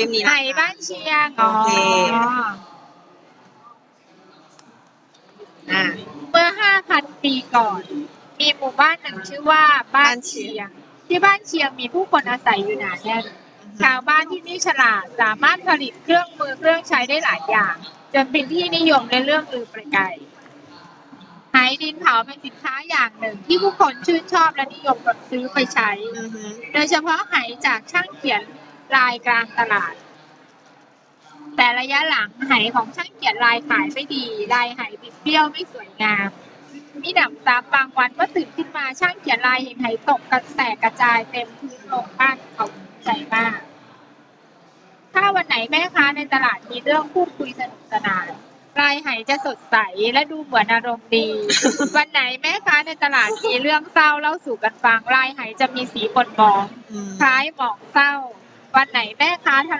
เล่มนี้ไหนะบ้านเชียง อ๋อโอเคอ่าเมื่อ 5,000 ปีก่อน มีหมู่บ้านหนึ่งชื่อว่าบ้านเชียง ที่บ้านเชียงมีผู้คนอาศัยอยู่หนาแน่น ชาวบ้านที่นี่ฉลาดสามารถผลิตเครื่องมือเครื่องใช้ได้หลายอย่าง จนเป็นที่นิยมและเรื่องลือไปไกลไหดินเผาเป็นสินค้าอย่างหนึ่งที่ผู้คนชื่นชอบและนิยมซื้อไปใช้อือฮึโดยเฉพาะไหจากช่างเขียน ลายกลางตลาด แต่ระยะหลังไหของช่างเขียนลายขายไม่ดี ลายไหบิดเบี้ยวไม่สวยงามมีหนำซ้ำบางวันก็ตื่นขึ้นมาช่างเขียนลายเห็นไหตกกระแตกกระจายเต็มพื้นโรงบ้านเขาใจมาก ถ้าวันไหนแม่ค้าในตลาดมีเรื่องพูดคุยสนุกสนานลายไหจะสดใสและดูเหมือนอารมณ์ดี วันไหนแม่ค้าในตลาดมีเรื่องเศร้าเล่าสู่กันฟังลายไหจะมีสีปนมองอืมคล้ายหมองเศร้า วันไหนแม่ค้าทะเลาะ